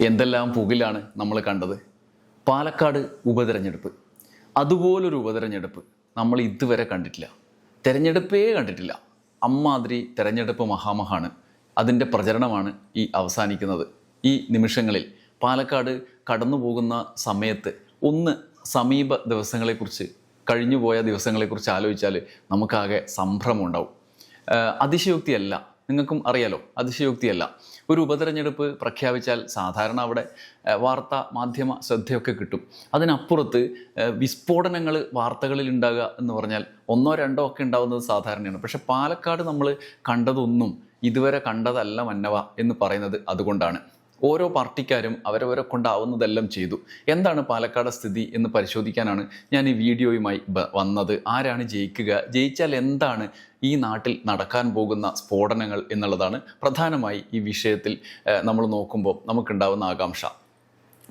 എന്തെല്ലാം പുകിലാണ് നമ്മൾ കണ്ടത്? പാലക്കാട് ഉപതെരഞ്ഞെടുപ്പ്. അതുപോലൊരു ഉപതെരഞ്ഞെടുപ്പ് നമ്മൾ ഇതുവരെ കണ്ടിട്ടില്ല. തെരഞ്ഞെടുപ്പേ കണ്ടിട്ടില്ല. അമ്മാതിരി തെരഞ്ഞെടുപ്പ് മഹാമഹാണ്. അതിന്റെ പ്രചരണമാണ് ഈ അവസാനിക്കുന്നത്. ഈ നിമിഷങ്ങളിൽ പാലക്കാട് കടന്നു പോകുന്ന സമയത്ത് ഒന്ന് സമീപ ദിവസങ്ങളെക്കുറിച്ച് കഴിഞ്ഞുപോയ ദിവസങ്ങളെക്കുറിച്ച് ആലോചിച്ചാൽ നമുക്കാകെ സംഭ്രമം ഉണ്ടാവും. അതിശയോക്തിയല്ല. നിങ്ങൾക്കും അറിയാലോ അതിശയോക്തിയല്ല. ഒരു ഉപതെരഞ്ഞെടുപ്പ് പ്രഖ്യാപിച്ചാൽ സാധാരണ അവിടെ വാർത്താ മാധ്യമ ശ്രദ്ധയൊക്കെ കിട്ടും. അതിനപ്പുറത്ത് വിസ്ഫോടനങ്ങൾ വാർത്തകളിൽ ഉണ്ടാകുക എന്ന് പറഞ്ഞാൽ ഒന്നോ രണ്ടോ ഒക്കെ ഉണ്ടാകുന്നത് സാധാരണയാണ്. പക്ഷെ പാലക്കാട് നമ്മൾ കണ്ടതൊന്നും ഇതുവരെ കണ്ടതല്ല മന്നവ എന്ന് പറയുന്നത് അതുകൊണ്ടാണ്. ഓരോ പാർട്ടിക്കാരും അവരവരെ കൊണ്ടാവുന്നതെല്ലാം ചെയ്തു. എന്താണ് പാലക്കാട് സ്ഥിതി എന്ന് പരിശോധിക്കാനാണ് ഞാൻ ഈ വീഡിയോയുമായി വന്നത്. ആരാണ് ജയിക്കുക? ജയിച്ചാൽ എന്താണ് ഈ നാട്ടിൽ നടക്കാൻ പോകുന്ന സ്ഫോടനങ്ങൾ എന്നുള്ളതാണ് പ്രധാനമായി ഈ വിഷയത്തിൽ നമ്മൾ നോക്കുമ്പോൾ നമുക്കുണ്ടാവുന്ന ആകാംക്ഷ.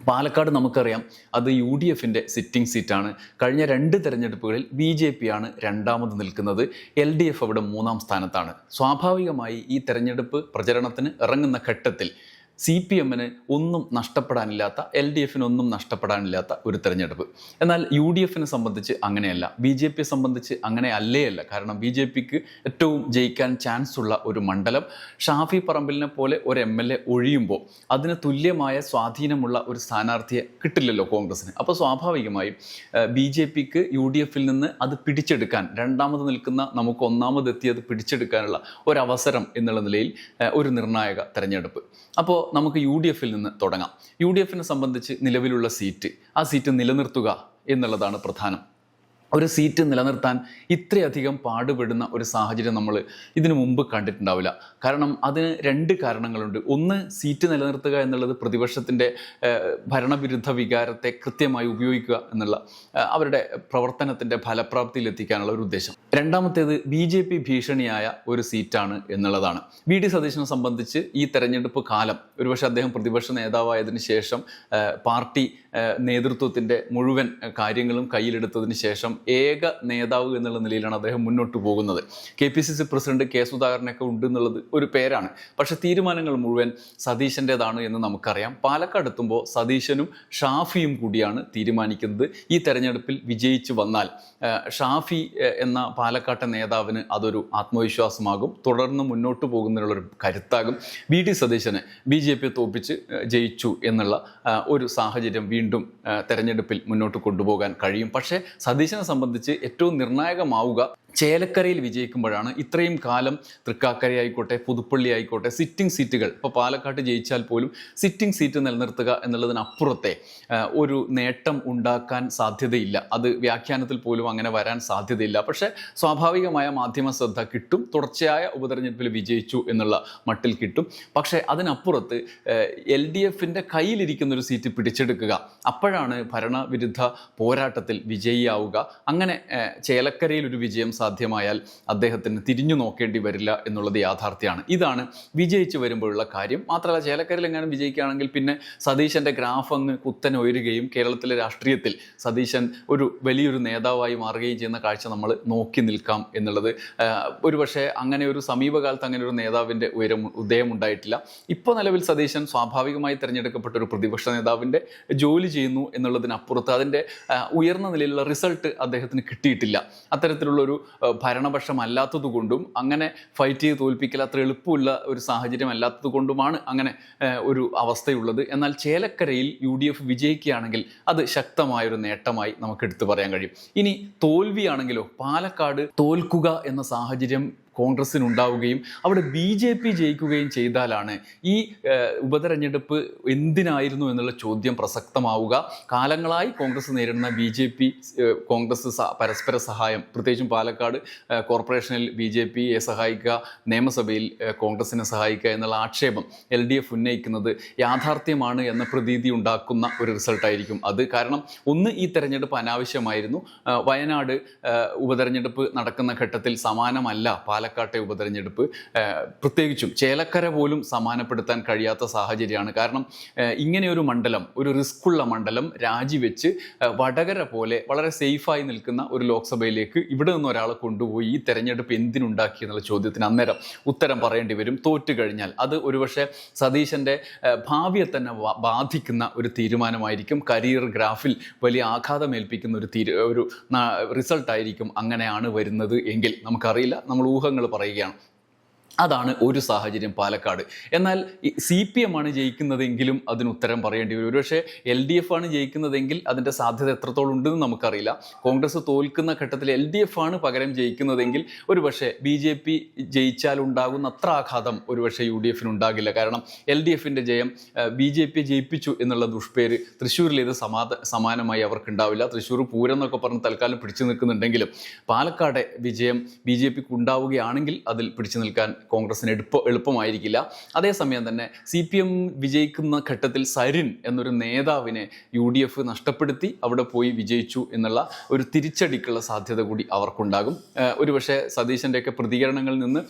പാലക്കാട് നമുക്കറിയാം അത് യു ഡി എഫിന്റെ സിറ്റിംഗ് സീറ്റാണ്. കഴിഞ്ഞ രണ്ട് തെരഞ്ഞെടുപ്പുകളിൽ ബി ജെ പി ആണ് രണ്ടാമത് നിൽക്കുന്നത്. എൽ ഡി എഫ് അവിടെ മൂന്നാം സ്ഥാനത്താണ്. സ്വാഭാവികമായി ഈ തെരഞ്ഞെടുപ്പ് പ്രചരണത്തിന് ഇറങ്ങുന്ന ഘട്ടത്തിൽ സി പി എമ്മിന് ഒന്നും നഷ്ടപ്പെടാനില്ലാത്ത എൽ ഡി എഫിന് ഒന്നും നഷ്ടപ്പെടാനില്ലാത്ത ഒരു തെരഞ്ഞെടുപ്പ്. എന്നാൽ യു ഡി എഫിനെ സംബന്ധിച്ച് അങ്ങനെയല്ല. ബി ജെ പിയെ സംബന്ധിച്ച് അങ്ങനെ അല്ലേയല്ല കാരണം ബി ജെ പിക്ക് ഏറ്റവും ജയിക്കാൻ ചാൻസ് ഉള്ള ഒരു മണ്ഡലം. ഷാഫി പറമ്പിലിനെ പോലെ ഒരു എം എൽ എ ഒഴിയുമ്പോൾ അതിന് തുല്യമായ സ്വാധീനമുള്ള ഒരു സ്ഥാനാർത്ഥിയെ കിട്ടില്ലല്ലോ കോൺഗ്രസിന് അപ്പോൾ സ്വാഭാവികമായും ബി ജെ പിക്ക് യു ഡി എഫിൽ നിന്ന് അത് പിടിച്ചെടുക്കാൻ രണ്ടാമത് നിൽക്കുന്ന നമുക്ക് ഒന്നാമത് എത്തിയത് പിടിച്ചെടുക്കാനുള്ള ഒരവസരം എന്നുള്ള നിലയിൽ ഒരു നിർണായക തെരഞ്ഞെടുപ്പ്. അപ്പോൾ നമുക്ക് യു ഡി എഫിൽ നിന്ന് തുടങ്ങാം. യു ഡി എഫിനെ സംബന്ധിച്ച് നിലവിലുള്ള സീറ്റ് ആ സീറ്റ് നിലനിർത്തുക എന്നുള്ളതാണ് പ്രധാനം. ഒരു സീറ്റ് നിലനിർത്താൻ ഇത്രയധികം പാടുപെടുന്ന ഒരു സാഹചര്യം നമ്മൾ ഇതിനു മുമ്പ് കണ്ടിട്ടുണ്ടാവില്ല. കാരണം അതിന് രണ്ട് കാരണങ്ങളുണ്ട്. ഒന്ന് സീറ്റ് നിലനിർത്തുക എന്നുള്ളത് പ്രതിപക്ഷത്തിന്റെ ഭരണവിരുദ്ധ വികാരത്തെ കൃത്യമായി ഉപയോഗിക്കുക എന്നുള്ള അവരുടെ പ്രവർത്തനത്തിന്റെ ഫലപ്രാപ്തിയിലെത്തിക്കാനുള്ള ഒരു ഉദ്ദേശം. രണ്ടാമത്തേത് ബി ജെ പി ഭീഷണിയായ ഒരു സീറ്റാണ് എന്നുള്ളതാണ്. വി ഡി സതീശനെ സംബന്ധിച്ച് ഈ തെരഞ്ഞെടുപ്പ് കാലം ഒരുപക്ഷെ അദ്ദേഹം പ്രതിപക്ഷ നേതാവായതിനു ശേഷം പാർട്ടി നേതൃത്വത്തിന്റെ മുഴുവൻ കാര്യങ്ങളും കയ്യിലെടുത്തതിന് ശേഷം ഏക നേതാവ് എന്നുള്ള നിലയിലാണ് അദ്ദേഹം മുന്നോട്ട് പോകുന്നത്. K P C C president K സുധാകരനൊക്കെ ഉണ്ട് എന്നുള്ളത് ഒരു പേരാണ്. പക്ഷെ തീരുമാനങ്ങൾ മുഴുവൻ സതീശന്റെതാണ് എന്ന് നമുക്കറിയാം. പാലക്കാട് എത്തുമ്പോൾ സതീശനും ഷാഫിയും കൂടിയാണ് തീരുമാനിക്കുന്നത്. ഈ തെരഞ്ഞെടുപ്പിൽ വിജയിച്ചു വന്നാൽ ഷാഫി എന്ന പാലക്കാട്ടെ നേതാവിന് അതൊരു ആത്മവിശ്വാസമാകും. തുടർന്ന് മുന്നോട്ട് പോകുന്നതിനുള്ളൊരു കരുത്താകും. വി ഡി സതീശനെ ബി ജെ പി തോപ്പിച്ച് ജയിച്ചു എന്നുള്ള ഒരു സാഹചര്യം വീണ്ടും ഏഹ്, തെരഞ്ഞെടുപ്പിൽ മുന്നോട്ട് കൊണ്ടുപോകാൻ കഴിയും. പക്ഷേ സതീശനെ സംബന്ധിച്ച് ഏറ്റവും നിർണായകമാവുക ചേലക്കരയിൽ വിജയിക്കുമ്പോഴാണ് ഇത്രയും കാലം തൃക്കാക്കര ആയിക്കോട്ടെ പുതുപ്പള്ളി ആയിക്കോട്ടെ സിറ്റിംഗ് സീറ്റുകൾ ഇപ്പോൾ പാലക്കാട്ട് ജയിച്ചാൽ പോലും സിറ്റിംഗ് സീറ്റ് നിലനിർത്തുക എന്നുള്ളതിനപ്പുറത്തെ ഒരു നേട്ടം ഉണ്ടാക്കാൻ സാധ്യതയില്ല. അത് വ്യാഖ്യാനത്തിൽ പോലും അങ്ങനെ വരാൻ സാധ്യതയില്ല. പക്ഷേ സ്വാഭാവികമായ മാധ്യമ ശ്രദ്ധ കിട്ടും തുടർച്ചയായ ഉപതെരഞ്ഞെടുപ്പിൽ വിജയിച്ചു എന്നുള്ള മട്ടിൽ കിട്ടും. പക്ഷേ അതിനപ്പുറത്ത് എൽ ഡി എഫിന്റെ കയ്യിലിരിക്കുന്ന ഒരു സീറ്റ് പിടിച്ചെടുക്കുക അപ്പോഴാണ് ഭരണവിരുദ്ധ പോരാട്ടത്തിൽ വിജയിയാവുക. അങ്ങനെ ചേലക്കരയിൽ ഒരു വിജയം സാധ്യമായാൽ അദ്ദേഹത്തിന് തിരിഞ്ഞു നോക്കേണ്ടി വരില്ല എന്നുള്ളത് യാഥാർത്ഥ്യമാണ്. ഇതാണ് വിജയിച്ചു വരുമ്പോഴുള്ള കാര്യം. മാത്രമല്ല ചേലക്കരയിൽ എങ്ങാനും വിജയിക്കുകയാണെങ്കിൽ പിന്നെ സതീശന്റെ ഗ്രാഫ് അങ്ങ് കുത്തനെ ഉയരുകയും കേരളത്തിലെ രാഷ്ട്രീയത്തിൽ സതീശൻ ഒരു വലിയൊരു നേതാവായി മാറുകയും ചെയ്യുന്ന കാഴ്ച നമ്മൾ നോക്കി നിൽക്കാം എന്നുള്ളത്. ഒരുപക്ഷെ അങ്ങനെ ഒരു സമീപകാലത്ത് അങ്ങനെ ഒരു നേതാവിന്റെ ഉയരം ഉദയം ഉണ്ടായിട്ടില്ല. ഇപ്പോൾ നിലവിൽ സതീശൻ സ്വാഭാവികമായി തിരഞ്ഞെടുക്കപ്പെട്ട ഒരു പ്രതിപക്ഷ നേതാവിന്റെ ജോലി ചെയ്യുന്നു എന്നുള്ളതിനപ്പുറത്ത് അതിന്റെ ഉയർന്ന നിലയിലുള്ള റിസൾട്ട് അദ്ദേഹത്തിന് കിട്ടിയിട്ടില്ല. അത്തരത്തിലുള്ളൊരു ആഹ്, ഭരണപക്ഷമല്ലാത്തത് കൊണ്ടും അങ്ങനെ ഫൈറ്റ് ചെയ്ത് തോൽപ്പിക്കൽ അത്ര എളുപ്പമുള്ള ഒരു സാഹചര്യം അല്ലാത്തത് കൊണ്ടുമാണ് അങ്ങനെ ഒരു അവസ്ഥയുള്ളത്. എന്നാൽ ചേലക്കരയിൽ യു ഡി എഫ് വിജയിക്കുകയാണെങ്കിൽ അത് ശക്തമായൊരു നേട്ടമായി നമുക്ക് എടുത്തു പറയാൻ കഴിയും. ഇനി തോൽവിയാണെങ്കിലോ പാലക്കാട് തോൽക്കുക എന്ന സാഹചര്യം കോൺഗ്രസിനുണ്ടാവുകയും അവിടെ ബി ജെ പി ജയിക്കുകയും ചെയ്താലാണ് ഈ ഉപതെരഞ്ഞെടുപ്പ് എന്തിനായിരുന്നു എന്നുള്ള ചോദ്യം പ്രസക്തമാവുക. കാലങ്ങളായി കോൺഗ്രസ് നേരിടുന്ന ബി ജെ പി കോൺഗ്രസ് പരസ്പര സഹായം പ്രത്യേകിച്ചും പാലക്കാട് കോർപ്പറേഷനിൽ ബി ജെ പിയെ സഹായിക്കുക നിയമസഭയിൽ കോൺഗ്രസിനെ സഹായിക്കുക എന്നുള്ള ആക്ഷേപം എൽ ഡി എഫ് ഉന്നയിക്കുന്നത് യാഥാർത്ഥ്യമാണ് എന്ന പ്രതീതി ഉണ്ടാക്കുന്ന ഒരു റിസൾട്ടായിരിക്കും അത്. കാരണം ഒന്ന് ഈ തെരഞ്ഞെടുപ്പ് അനാവശ്യമായിരുന്നു. വയനാട് ഉപതെരഞ്ഞെടുപ്പ് നടക്കുന്ന ഘട്ടത്തിൽ സമാനമല്ല. പാലക്കാട്ടെ ഉപതെരഞ്ഞെടുപ്പ് പ്രത്യേകിച്ചും ചേലക്കര പോലും സമാനപ്പെടുത്താൻ കഴിയാത്ത സാഹചര്യമാണ്. കാരണം ഇങ്ങനെയൊരു മണ്ഡലം ഒരു റിസ്ക്കുള്ള മണ്ഡലം രാജിവെച്ച് വടകര പോലെ വളരെ സേഫായി നിൽക്കുന്ന ഒരു ലോക്സഭയിലേക്ക് ഇവിടെ നിന്ന് ഒരാളെ കൊണ്ടുപോയി ഈ തെരഞ്ഞെടുപ്പ് എന്തിനുണ്ടാക്കി എന്നുള്ള ചോദ്യത്തിന് അന്നേരം ഉത്തരം പറയേണ്ടി വരും. തോറ്റു കഴിഞ്ഞാൽ. അത് ഒരുപക്ഷെ സതീശന്റെ ഭാവിയെ തന്നെ ബാധിക്കുന്ന ഒരു തീരുമാനമായിരിക്കും. കരിയർ ഗ്രാഫിൽ വലിയ ആഘാതമേൽപ്പിക്കുന്ന ഒരു തീരു ഒരു റിസൾട്ടായിരിക്കും അങ്ങനെയാണ് വരുന്നത് എങ്കിൽ. നമുക്കറിയില്ല. നമ്മൾ ഊഹങ്ങൾ പറയുകയാണ്. അതാണ് ഒരു സാഹചര്യം പാലക്കാട്. എന്നാൽ സി പി എം ആണ് ജയിക്കുന്നതെങ്കിലും അതിന് ഉത്തരം പറയേണ്ടി വരും. ഒരുപക്ഷെ എൽ ഡി എഫ് ആണ് ജയിക്കുന്നതെങ്കിൽ അതിന്റെ സാധ്യത എത്രത്തോളം ഉണ്ടെന്ന് നമുക്കറിയില്ല. കോൺഗ്രസ് തോൽക്കുന്ന ഘട്ടത്തിൽ എൽ ഡി എഫ് ആണ് പകരം ജയിക്കുന്നതെങ്കിൽ ഒരുപക്ഷെ ബി ജെ പി ജയിച്ചാൽ ഉണ്ടാകുന്ന അത്ര ആഘാതം ഒരുപക്ഷെ യു ഡി എഫിന് ഉണ്ടാകില്ല. കാരണം എൽ ഡി എഫിന്റെ ജയം ബി ജെ പി ജയിപ്പിച്ചു എന്നുള്ള ദുഷ്പേര് തൃശ്ശൂരിലേത് സമാധ സമാനമായി അവർക്ക് ഉണ്ടാവില്ല തൃശ്ശൂർ പൂരം എന്നൊക്കെ പറഞ്ഞ് തൽക്കാലം പിടിച്ചു നിൽക്കുന്നുണ്ടെങ്കിലും പാലക്കാട് വിജയം ബി ജെ പിക്ക് ഉണ്ടാവുകയാണെങ്കിൽ അതിൽ പിടിച്ചു നിൽക്കാൻ കോൺഗ്രസിന് എളുപ്പ എളുപ്പമായിരിക്കില്ല. അതേസമയം തന്നെ സി പി എം വിജയിക്കുന്ന ഘട്ടത്തിൽ സരിൻ എന്നൊരു നേതാവിനെ യു ഡി എഫ് നഷ്ടപ്പെടുത്തി അവിടെ പോയി വിജയിച്ചു എന്നുള്ള ഒരു തിരിച്ചടിക്കുള്ള സാധ്യത കൂടി അവർക്കുണ്ടാകും. ഒരുപക്ഷെ സതീശന്റെയൊക്കെ പ്രതികരണങ്ങളിൽ നിന്ന്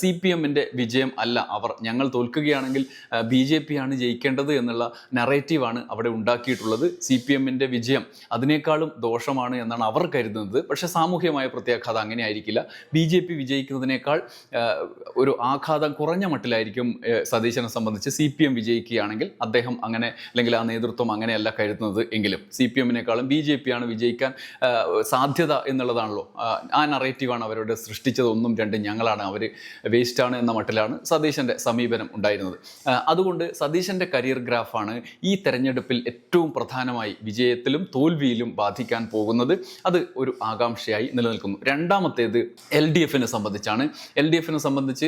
സി പി എമ്മിന്റെ വിജയം അല്ല അവർ ഞങ്ങൾ തോൽക്കുകയാണെങ്കിൽ ബി ജെ പി ആണ് ജയിക്കേണ്ടത് എന്നുള്ള നറേറ്റീവാണ് അവിടെ ഉണ്ടാക്കിയിട്ടുള്ളത്. സി പി എമ്മിന്റെ വിജയം അതിനേക്കാളും ദോഷമാണ് എന്നാണ് അവർ കരുതുന്നത്. പക്ഷേ സാമൂഹ്യമായ പ്രത്യാഘാതം അങ്ങനെ ആയിരിക്കില്ല ബി ജെ പി വിജയിക്കുന്നതിനേക്കാൾ ഒരു ആഘാതം കുറഞ്ഞ മട്ടിലായിരിക്കും സതീശനെ സംബന്ധിച്ച് സി പി എം വിജയിക്കുകയാണെങ്കിൽ അദ്ദേഹം അങ്ങനെ അല്ലെങ്കിൽ ആ നേതൃത്വം അങ്ങനെയല്ല കരുതുന്നത് എങ്കിലും. സി പി എമ്മിനേക്കാളും ബി ജെ പി ആണ് വിജയിക്കാൻ സാധ്യത എന്നുള്ളതാണല്ലോ. ആ, ആ നറേറ്റീവാണ് അവരോട് സൃഷ്ടിച്ചത്. ഒന്നും രണ്ടും ഞങ്ങളാണ്. അവർ വേസ്റ്റാണ് എന്ന മട്ടിലാണ് സതീശന്റെ സമീപനം ഉണ്ടായിരുന്നത്. അതുകൊണ്ട് സതീശന്റെ കരിയർ ഗ്രാഫാണ് ഈ തെരഞ്ഞെടുപ്പിൽ ഏറ്റവും പ്രധാനമായി വിജയത്തിലും തോൽവിയിലും ബാധിക്കാൻ പോകുന്നത്. അത് ഒരു ആകാംക്ഷയായി നിലനിൽക്കുന്നു. രണ്ടാമത്തേത് എൽ ഡി എഫിനെ സംബന്ധിച്ചാണ്. എൽ ഡി എഫിനെ സംബന്ധിച്ച്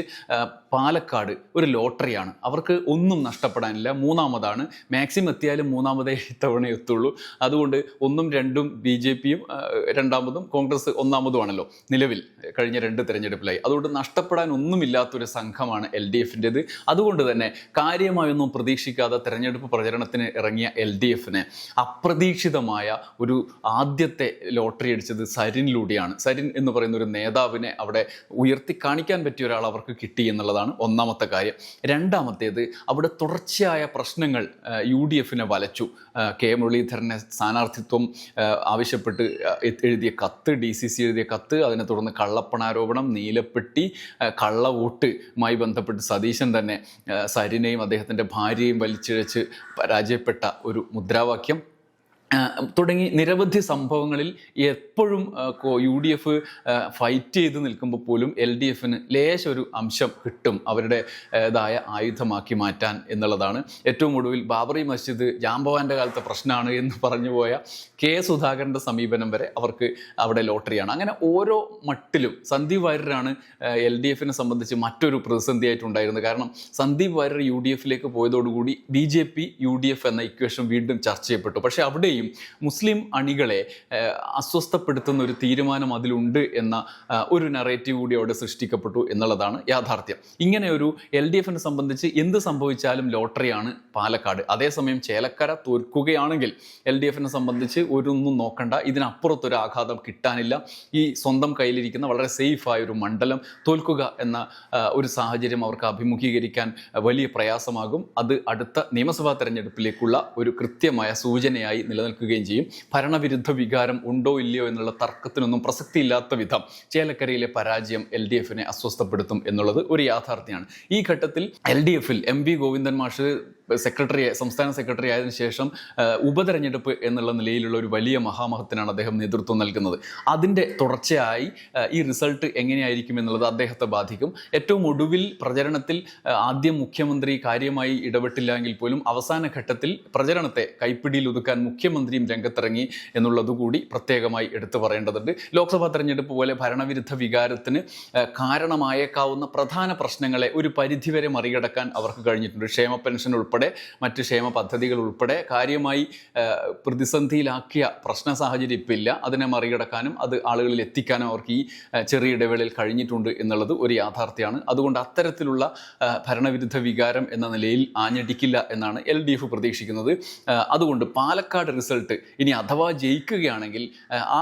പാലക്കാട് ഒരു ലോട്ടറിയാണ്. അവർക്ക് ഒന്നും നഷ്ടപ്പെടാനില്ല. മൂന്നാമതാണ് മാക്സിമം എത്തിയാലും മൂന്നാമതേ ഇത്തവണ എത്തുള്ളൂ. അതുകൊണ്ട് ഒന്നും രണ്ടും ബി ജെ പിയും രണ്ടാമതും കോൺഗ്രസ് ഒന്നാമതുമാണല്ലോ നിലവിൽ കഴിഞ്ഞ രണ്ട് തെരഞ്ഞെടുപ്പിലായി. അതുകൊണ്ട് നഷ്ടപ്പെടാൻ ഒന്നുമില്ലാത്തൊരു സംഘമാണ് എൽ ഡി എഫിന്റെത്. അതുകൊണ്ട് തന്നെ കാര്യമായൊന്നും പ്രതീക്ഷിക്കാതെ തെരഞ്ഞെടുപ്പ് പ്രചരണത്തിന് ഇറങ്ങിയ എൽ ഡി എഫിന് അപ്രതീക്ഷിതമായ ഒരു ആദ്യത്തെ ലോട്ടറി അടിച്ചത് സരിനിലൂടെയാണ്. സരിൻ എന്ന് പറയുന്ന ഒരു നേതാവിനെ അവിടെ ഉയർത്തി കാണിക്കാൻ പറ്റിയ ഒരാൾ അവർക്ക് കിട്ടി എന്നുള്ളതാണ് ഒന്നാമത്തെ കാര്യം. രണ്ടാമത്തേത് അവിടെ തുടർച്ചയായ പ്രശ്നങ്ങൾ യു ഡി എഫിനെ വലച്ചു കെ മുരളീധരനെ സ്ഥാനാർത്ഥിത്വം ആവശ്യപ്പെട്ട് എഴുതിയ കത്ത് ഡി സി സി എഴുതിയ കത്ത് അതിനെ തുടർന്ന് കള്ളപ്പണാരോപണം നീലപ്പെട്ടി കള്ളവോട്ടുമായി ബന്ധപ്പെട്ട് സതീശൻ തന്നെ സരിനെയും അദ്ദേഹത്തിന്റെ ഭാര്യയും വലിച്ചിഴച്ച് പരാജയപ്പെട്ട ഒരു മുദ്രാവാക്യം. തുടങ്ങി നിരവധി സംഭവങ്ങളിൽ എപ്പോഴും യു ഡി എഫ് ഫൈറ്റ് ചെയ്ത് നിൽക്കുമ്പോൾ പോലും എൽ ഡി എഫിന് ലേശ ഒരു അംശം കിട്ടും അവരുടെ ഇതായ ആയുധമാക്കി മാറ്റാൻ എന്നുള്ളതാണ്. ഏറ്റവും ഒടുവിൽ ബാബറി മസ്ജിദ് ജാംബവാന്റെ കാലത്തെ പ്രശ്നമാണ് എന്ന് പറഞ്ഞു പോയ കെ സുധാകരന്റെ സമീപനം വരെ അവർക്ക് അവിടെ ലോട്ടറിയാണ്. അങ്ങനെ ഓരോ മട്ടിലും സന്ദീപ് വാര്യരാണ് എൽ ഡി എഫിനെ സംബന്ധിച്ച് മറ്റൊരു പ്രതിസന്ധിയായിട്ടുണ്ടായിരുന്നത്. കാരണം സന്ദീപ് വാര്യർ യു ഡി എഫിലേക്ക് പോയതോടുകൂടി B J P U D F എന്ന ഇക്വേഷൻ വീണ്ടും ചർച്ച ചെയ്യപ്പെട്ടു. പക്ഷേ അവിടെയും മുസ്ലിം അണികളെ അസ്വസ്ഥപ്പെടുത്തുന്ന ഒരു തീരുമാനം അതിലുണ്ട് എന്ന ഒരു നറേറ്റീവ് കൂടി അവിടെ സൃഷ്ടിക്കപ്പെട്ടു എന്നുള്ളതാണ് യാഥാർത്ഥ്യം. ഇങ്ങനെ ഒരു എൽ ഡി എഫിനെ സംബന്ധിച്ച് എന്ത് സംഭവിച്ചാലും ലോട്ടറിയാണ് പാലക്കാട്. അതേസമയം ചേലക്കര തോൽക്കുകയാണെങ്കിൽ എൽ ഡി എഫിനെ സംബന്ധിച്ച് ഒരൊന്നും നോക്കണ്ട. ഇതിനപ്പുറത്തൊരു ആഘാതം കിട്ടാനില്ല. ഈ സ്വന്തം കയ്യിലിരിക്കുന്ന വളരെ സേഫായ ഒരു മണ്ഡലം തോൽക്കുക എന്ന ഒരു സാഹചര്യം അവർക്ക് അഭിമുഖീകരിക്കാൻ വലിയ പ്രയാസമാകും. അത് അടുത്ത നിയമസഭാ തെരഞ്ഞെടുപ്പിലേക്കുള്ള ഒരു കൃത്യമായ സൂചനയായി നിലനിൽക്കുകയും ചെയ്യും. ഭരണവിരുദ്ധ വികാരം ഉണ്ടോ ഇല്ലയോ എന്നുള്ള തർക്കത്തിനൊന്നും പ്രസക്തിയില്ലാത്ത വിധം ചേലക്കരയിലെ പരാജയം എൽ ഡി എഫിനെ അസ്വസ്ഥപ്പെടുത്തും എന്നുള്ളത് ഒരു യാഥാർത്ഥ്യമാണ്. ഈ ഘട്ടത്തിൽ എൽ ഡി എഫിൽ എം വി ഗോവിന്ദൻ മാഷ് സെക്രട്ടറി സംസ്ഥാന സെക്രട്ടറി ആയതിനു ശേഷം ഉപതെരഞ്ഞെടുപ്പ് എന്നുള്ള നിലയിലുള്ള ഒരു വലിയ മഹാമഹത്തിനാണ് അദ്ദേഹം നേതൃത്വം നൽകുന്നത്. അതിന്റെ തുടർച്ചയായി ഈ റിസൾട്ട് എങ്ങനെയായിരിക്കും എന്നുള്ളത് അദ്ദേഹത്തെ ബാധിക്കും. ഏറ്റവും ഒടുവിൽ പ്രചരണത്തിൽ ആദ്യം മുഖ്യമന്ത്രി കാര്യമായി ഇടപെട്ടില്ല എങ്കിൽ പോലും അവസാന ഘട്ടത്തിൽ പ്രചരണത്തെ കൈപ്പിടിയിൽ ഒതുക്കാൻ മുഖ്യമന്ത്രിയും രംഗത്തിറങ്ങി എന്നുള്ളതുകൂടി പ്രത്യേകമായി എടുത്തു പറയേണ്ടതുണ്ട്. ലോക്സഭാ തെരഞ്ഞെടുപ്പ് പോലെ ഭരണവിരുദ്ധ വികാരത്തിന് കാരണമായേക്കാവുന്ന പ്രധാന പ്രശ്നങ്ങളെ ഒരു പരിധിവരെ മറികടക്കാൻ അവർക്ക് കഴിഞ്ഞിട്ടുണ്ട്. ക്ഷേമ പെൻഷൻ ഉൾപ്പെടെ ഉൾപ്പെടെ മറ്റ് ക്ഷേമ പദ്ധതികൾ ഉൾപ്പെടെ കാര്യമായി പ്രതിസന്ധിയിലാക്കിയ പ്രശ്ന സാഹചര്യം ഇപ്പം ഇല്ല അതിനെ മറികടക്കാനും അത് ആളുകളിൽ എത്തിക്കാനും അവർക്ക് ഈ ചെറിയ ഇടവേളയിൽ കഴിഞ്ഞിട്ടുണ്ട് എന്നുള്ളത് ഒരു യാഥാർത്ഥ്യമാണ്. അതുകൊണ്ട് അത്തരത്തിലുള്ള ഭരണവിരുദ്ധ വികാരം എന്ന നിലയിൽ ആഞ്ഞടിക്കില്ല എന്നാണ് എൽ ഡി എഫ് പ്രതീക്ഷിക്കുന്നത് അതുകൊണ്ട് പാലക്കാട് റിസൾട്ട് ഇനി അഥവാ ജയിക്കുകയാണെങ്കിൽ ആ,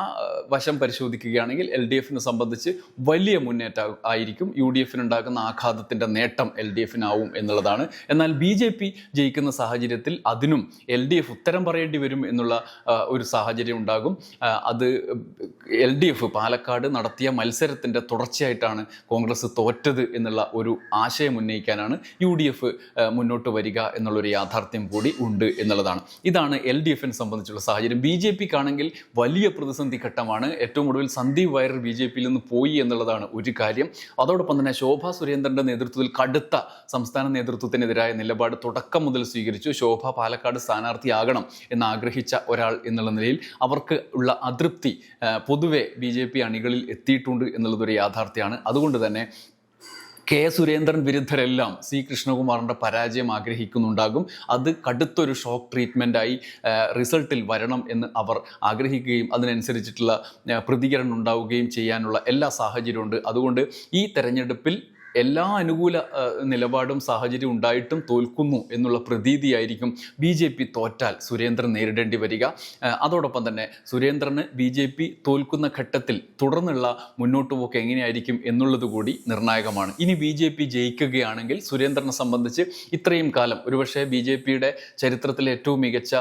വശം പരിശോധിക്കുകയാണെങ്കിൽ എൽ ഡി എഫിനെ സംബന്ധിച്ച് വലിയ മുന്നേറ്റം ആയിരിക്കും. യു ഡി എഫിനുണ്ടാകുന്ന ആഘാതത്തിന്റെ നേട്ടം എൽ ഡി എഫിനാവും എന്നുള്ളതാണ്. എന്നാൽ ബി ജെ പി ജയിക്കുന്ന സാഹചര്യത്തിൽ അതിനും എൽ ഡി എഫ് ഉത്തരം പറയേണ്ടി വരും എന്നുള്ള ഒരു സാഹചര്യം ഉണ്ടാകും. അത് എൽ ഡി എഫ് പാലക്കാട് നടത്തിയ മത്സരത്തിന്റെ തുടർച്ചയായിട്ടാണ് കോൺഗ്രസ് തോറ്റത് എന്നുള്ള ഒരു ആശയം ഉന്നയിക്കാനാണ് യു ഡി എഫ് മുന്നോട്ട് വരിക എന്നുള്ളൊരു യാഥാർത്ഥ്യം കൂടി ഉണ്ട് എന്നുള്ളതാണ്. ഇതാണ് എൽ ഡി എഫിനെ സംബന്ധിച്ചുള്ള സാഹചര്യം. ബി ജെ പിക്കാണെങ്കിൽ വലിയ പ്രതിസന്ധി ഘട്ടമാണ്. ഏറ്റവും ഒടുവിൽ സന്ദീപ് വയർ ബി ജെ പിയിൽ നിന്ന് പോയി എന്നുള്ളതാണ് ഒരു കാര്യം. അതോടൊപ്പം തന്നെ ശോഭാ സുരേന്ദ്രന്റെ നേതൃത്വത്തിൽ കടുത്ത സംസ്ഥാന നേതൃത്വത്തിനെതിരായ നിലപാട് തുടക്കം മുതൽ സ്വീകരിച്ചു. ശോഭ പാലക്കാട് സ്ഥാനാർത്ഥിയാകണം എന്നാഗ്രഹിച്ച ഒരാൾ എന്നുള്ള നിലയിൽ അവർക്ക് ഉള്ള അതൃപ്തി പൊതുവെ ബി ജെ പി അണികളിൽ എത്തിയിട്ടുണ്ട് എന്നുള്ളതൊരു യാഥാർത്ഥ്യമാണ്. അതുകൊണ്ട് തന്നെ കെ സുരേന്ദ്രൻ വിരുദ്ധരെല്ലാം സി കൃഷ്ണകുമാറിന്റെ പരാജയം ആഗ്രഹിക്കുന്നുണ്ടാകും. അത് കടുത്തൊരു ഷോക്ക് ട്രീറ്റ്മെന്റായി റിസൾട്ടിൽ വരണം എന്ന് അവർ ആഗ്രഹിക്കുകയും അതിനനുസരിച്ചിട്ടുള്ള പ്രതികരണം ഉണ്ടാവുകയും ചെയ്യാനുള്ള എല്ലാ സാഹചര്യമുണ്ട്. അതുകൊണ്ട് ഈ തെരഞ്ഞെടുപ്പിൽ എല്ലാ അനുകൂല നിലപാടും സാഹചര്യം ഉണ്ടായിട്ടും തോൽക്കുന്നു എന്നുള്ള പ്രതീതിയായിരിക്കും ബി ജെ പി തോറ്റാൽ സുരേന്ദ്രൻ നേരിടേണ്ടി വരിക. അതോടൊപ്പം തന്നെ സുരേന്ദ്രന് ബി ജെ പി തോൽക്കുന്ന ഘട്ടത്തിൽ തുടർന്നുള്ള മുന്നോട്ട് പോക്ക് എങ്ങനെയായിരിക്കും എന്നുള്ളത് കൂടി നിർണായകമാണ്. ഇനി ബി ജെ പി ജയിക്കുകയാണെങ്കിൽ സുരേന്ദ്രനെ സംബന്ധിച്ച് ഇത്രയും കാലം ഒരുപക്ഷെ ബി ജെ പിയുടെ ചരിത്രത്തിലെ ഏറ്റവും മികച്ച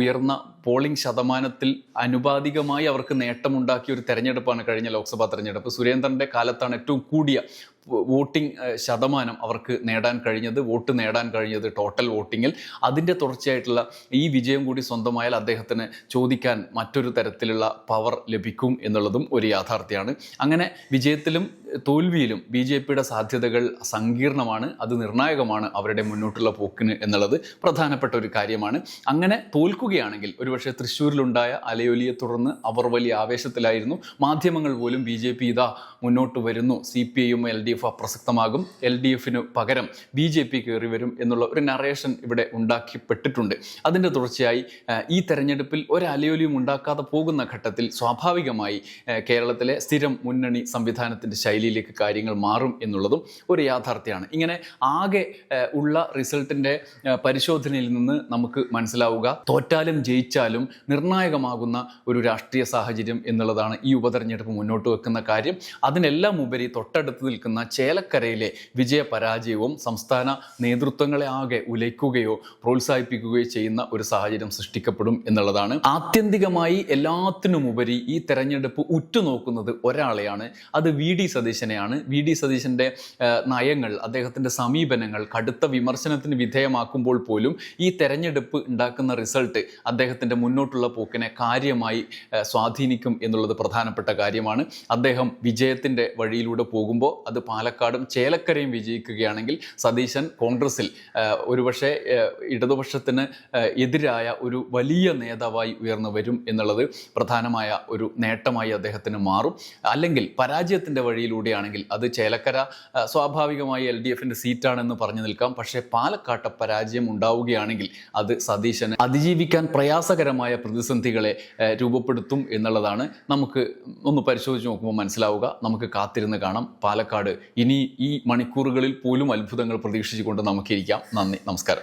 ഉയർന്ന പോളിംഗ് ശതമാനത്തിൽ അനുപാതികമായി അവർക്ക് നേട്ടമുണ്ടാക്കിയ ഒരു തെരഞ്ഞെടുപ്പാണ് കഴിഞ്ഞ ലോക്സഭാ തെരഞ്ഞെടുപ്പ്. സുരേന്ദ്രന്റെ കാലത്താണ് ഏറ്റവും കൂടിയ വോട്ടിംഗ് ശതമാനം അവർക്ക് നേടാൻ കഴിഞ്ഞത് വോട്ട് നേടാൻ കഴിഞ്ഞത് ടോട്ടൽ വോട്ടിങ്ങിൽ. അതിന്റെ തുടർച്ചയായിട്ടുള്ള ഈ വിജയം കൂടി സ്വന്തമായാൽ അദ്ദേഹത്തിന് ചോദിക്കാൻ മറ്റൊരു തരത്തിലുള്ള പവർ ലഭിക്കും എന്നുള്ളതും ഒരു യാഥാർത്ഥ്യമാണ്. അങ്ങനെ വിജയത്തിലും തോൽവിയിലും ബി ജെ പിയുടെ സാധ്യതകൾ സങ്കീർണമാണ് അത് നിർണായകമാണ് അവരുടെ മുന്നോട്ടുള്ള പോക്കിന് എന്നുള്ളത് പ്രധാനപ്പെട്ട ഒരു കാര്യമാണ്. അങ്ങനെ തോൽക്കുകയാണെങ്കിൽ ഒരുപക്ഷെ തൃശ്ശൂരിലുണ്ടായ അലയൊലിയെ തുടർന്ന് അവർ വലിയ ആവേശത്തിലായിരുന്നു. മാധ്യമങ്ങൾ പോലും ബി ജെ പി ഇതാ മുന്നോട്ട് വരുന്നു. സി പി ഐയും എൽ ഡി എഫ് അപ്രസക്തമാകും. എൽ ഡി എഫിന് പകരം ബി ജെ പി കയറി വരും എന്നുള്ള ഒരു നറേഷൻ ഇവിടെ ഉണ്ടാക്കിപ്പെട്ടിട്ടുണ്ട്. അതിന്റെ തുടർച്ചയായി ഈ തെരഞ്ഞെടുപ്പിൽ ഒരു അലയൊലിയും ഉണ്ടാക്കാതെ പോകുന്ന ഘട്ടത്തിൽ സ്വാഭാവികമായി കേരളത്തിലെ സ്ഥിരം മുന്നണി സംവിധാനത്തിന്റെ ശൈലിയിലേക്ക് കാര്യങ്ങൾ മാറും എന്നുള്ളതും ഒരു യാഥാർത്ഥ്യമാണ്. ഇങ്ങനെ ആകെ ഉള്ള റിസൾട്ടിന്റെ പരിശോധനയിൽ നിന്ന് നമുക്ക് മനസ്സിലാവുക തോറ്റാലും ജയിച്ചാലും നിർണായകമാകുന്ന ഒരു രാഷ്ട്രീയ സാഹചര്യം എന്നുള്ളതാണ് ഈ ഉപതെരഞ്ഞെടുപ്പ് മുന്നോട്ട് വെക്കുന്ന കാര്യം. അതിനെല്ലാം ഉപരി തൊട്ടടുത്ത് നിൽക്കുന്ന ചേലക്കരയിലെ വിജയപരാജയവും സംസ്ഥാന നേതൃത്വങ്ങളെ ആകെ ഉലയ്ക്കുകയോ പ്രോത്സാഹിപ്പിക്കുകയോ ചെയ്യുന്ന ഒരു സാഹചര്യം സൃഷ്ടിക്കപ്പെടും എന്നുള്ളതാണ്. ആത്യന്തികമായി എല്ലാത്തിനുമുപരി ഈ തെരഞ്ഞെടുപ്പ് ഉറ്റുനോക്കുന്നത് ഒരാളെയാണ്. അത് വി ഡി സതീശനെയാണ്. വി ഡി സതീശന്റെ നയങ്ങൾ അദ്ദേഹത്തിന്റെ സമീപനങ്ങൾ കടുത്ത വിമർശനത്തിന് വിധേയമാക്കുമ്പോൾ പോലും ഈ തെരഞ്ഞെടുപ്പ് ഉണ്ടാക്കുന്ന റിസൾട്ട് അദ്ദേഹത്തിന്റെ മുന്നോട്ടുള്ള പോക്കിനെ കാര്യമായി സ്വാധീനിക്കും എന്നുള്ളത് പ്രധാനപ്പെട്ട കാര്യമാണ്. അദ്ദേഹം വിജയത്തിന്റെ വഴിയിലൂടെ പോകുമ്പോൾ അത് പാലക്കാടും ചേലക്കരയും വിജയിക്കുകയാണെങ്കിൽ സതീശൻ കോൺഗ്രസിൽ ഒരുപക്ഷെ ഇടതുപക്ഷത്തിന് എതിരായ ഒരു വലിയ നേതാവായി ഉയർന്നു വരും എന്നുള്ളത് പ്രധാനമായ ഒരു നേട്ടമായി അദ്ദേഹത്തിന് മാറും. അല്ലെങ്കിൽ പരാജയത്തിന്റെ വഴിയിലൂടെയാണെങ്കിൽ അത് ചേലക്കര സ്വാഭാവികമായി എൽ ഡി എഫിന്റെ സീറ്റാണെന്ന് പറഞ്ഞു നിൽക്കാം. പക്ഷേ പാലക്കാട്ട പരാജയം ഉണ്ടാവുകയാണെങ്കിൽ അത് സതീശന് അതിജീവിക്കാൻ പ്രയാസകരമായ പ്രതിസന്ധികളെ രൂപപ്പെടുത്തും എന്നുള്ളതാണ്. നമുക്ക് ഒന്ന് പരിശോധിച്ച് നോക്കുമ്പോൾ മനസ്സിലാവുക. നമുക്ക് കാത്തിരുന്ന് കാണാം. പാലക്കാട് ഇനി ഈ മണിക്കൂറുകളിൽ പോലും അത്ഭുതങ്ങൾ പ്രതീക്ഷിച്ചുകൊണ്ട് നമുക്കിരിക്കാം. നന്ദി. നമസ്കാരം.